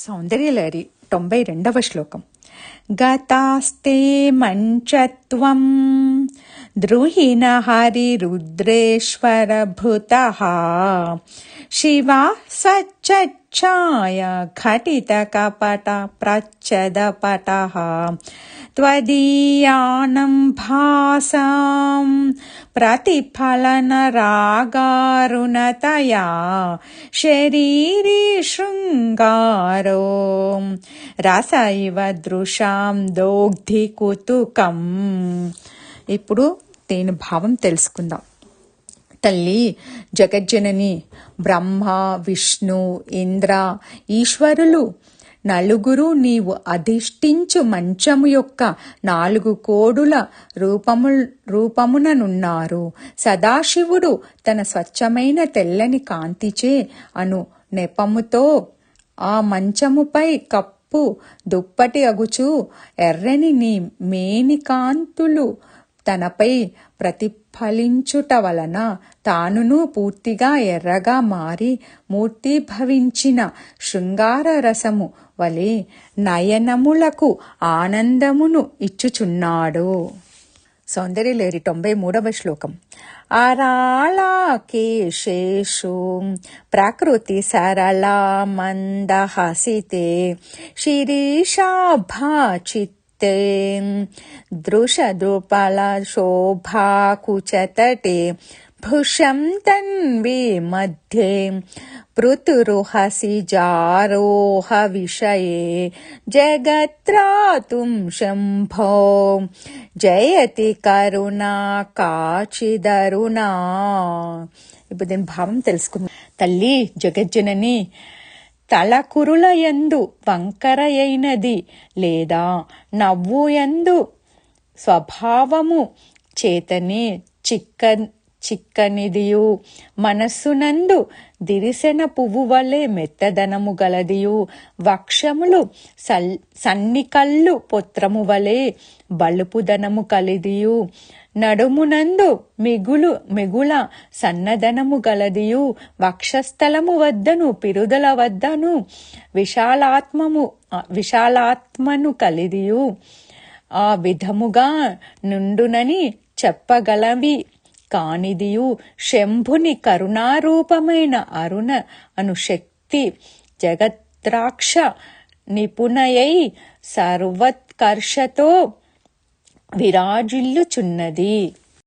सौन्दर्यलहरी तोम्बै रेण्डव श्लोकम् गतास्ते मञ्चत्वम् द्रुहिण हरि शिवा स्वच्छाय घटितकपटप्रच्छदपटः कपट त्वदीयानं भासाम् प्रतिफलनरागारुणतया शरीरी शृङ्गारो రస ఇవ దృశాం దోగ్ధి కుతుకం ఇప్పుడు దీని భావం తెలుసుకుందాం తల్లి జగజ్జనని బ్రహ్మ విష్ణు ఇంద్ర ఈశ్వరులు నలుగురు నీవు అధిష్ఠించు మంచము యొక్క నాలుగు కోడుల రూపము రూపముననున్నారు. సదాశివుడు తన స్వచ్ఛమైన తెల్లని కాంతిచే అను నెపముతో ఆ మంచముపై కప్పు దుప్పటి అగుచు ఎర్రని నీ మేని కాంతులు తనపై ప్రతిఫలించుట వలన తానును పూర్తిగా ఎర్రగా మారి మూర్తిభవించిన శృంగార రసము వలె నయనములకు ఆనందమును ఇచ్చుచున్నాడు. సౌందర్యలేరి తొంభై మూడవ శ్లోకం. అరాళాకేశేషు ప్రకృతి సరళా మందహసితే శిరీషాభాచిత దృశదృపల శోభాకుచతటే భుషం తన్వి मध्ये पृतुरुहसि जारोह विषये जगत्रातुं शम्भो జయతి కరుణా కాచిదరుణా ఇప్పుడు దీని భావం తెలుసుకుందాం తల్లి జగజ్జనని తలకురుల యందు వంకరయైనది లేదా నవ్వు యందు స్వభావము చేతనే చిక్క చిక్కనిదియు. మనస్సునందు దిరిసెన పువ్వు వలె మెత్తదనము గలదియు. వక్షములు సల్ సన్నికల్లు పొత్రము వలె బలుపుదనము కలిదియు. నడుమునందు మిగులు మిగుల సన్నదనము గలదియు. వక్షస్థలము వద్దను పిరుదల వద్దను విశాలాత్మము విశాలాత్మను కలిదియు. ఆ విధముగా నుండునని చెప్పగలవి. కానిదియు శంభుని కరుణారూపమైన అరుణ అను శక్తి జగత్రాక్ష నిపుణయై సర్వత్కర్షతో విరాజిల్లుచున్నది.